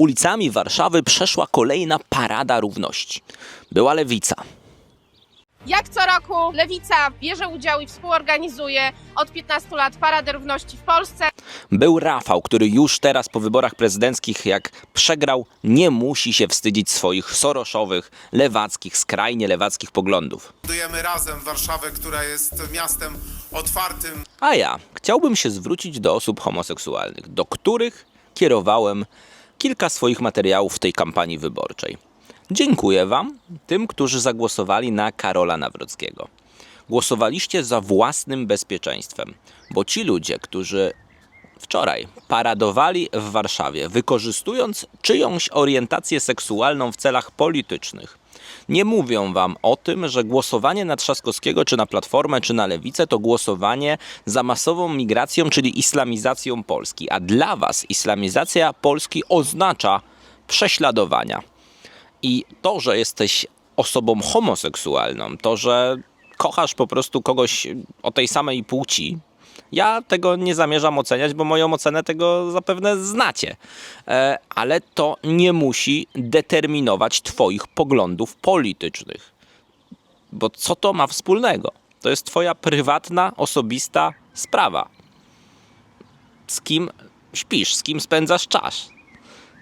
Ulicami Warszawy przeszła kolejna parada równości. Była lewica. Jak co roku Lewica bierze udział i współorganizuje od 15 lat Paradę Równości w Polsce. Był Rafał, który już teraz po wyborach prezydenckich, jak przegrał, nie musi się wstydzić swoich soroszowych, lewackich, skrajnie lewackich poglądów. Budujemy razem Warszawę, która jest miastem otwartym, A ja chciałbym się zwrócić do osób homoseksualnych, do których kierowałem kilka swoich materiałów w tej kampanii wyborczej. Dziękuję Wam, tym, którzy zagłosowali na Karola Nawrockiego. Głosowaliście za własnym bezpieczeństwem, bo ci ludzie, którzy wczoraj paradowali w Warszawie, wykorzystując czyjąś orientację seksualną w celach politycznych, nie mówią wam o tym, że głosowanie na Trzaskowskiego, czy na Platformę, czy na Lewicę to głosowanie za masową migracją, czyli islamizacją Polski. A dla was islamizacja Polski oznacza prześladowania. I to, że jesteś osobą homoseksualną, to, że kochasz po prostu kogoś o tej samej płci, ja tego nie zamierzam oceniać, bo moją ocenę tego zapewne znacie. E, ale to nie musi determinować Twoich poglądów politycznych. Bo co to ma wspólnego? To jest Twoja prywatna, osobista sprawa. Z kim śpisz, z kim spędzasz czas.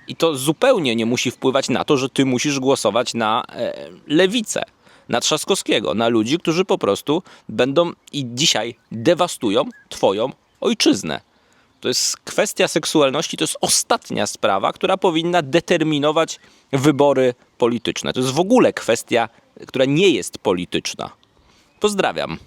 I to zupełnie nie musi wpływać na to, że ty musisz głosować na e, lewicę, na Trzaskowskiego, na ludzi, którzy po prostu będą i dzisiaj dewastują twoją ojczyznę. To jest kwestia seksualności, to jest ostatnia sprawa, która powinna determinować wybory polityczne. To jest w ogóle kwestia, która nie jest polityczna. Pozdrawiam.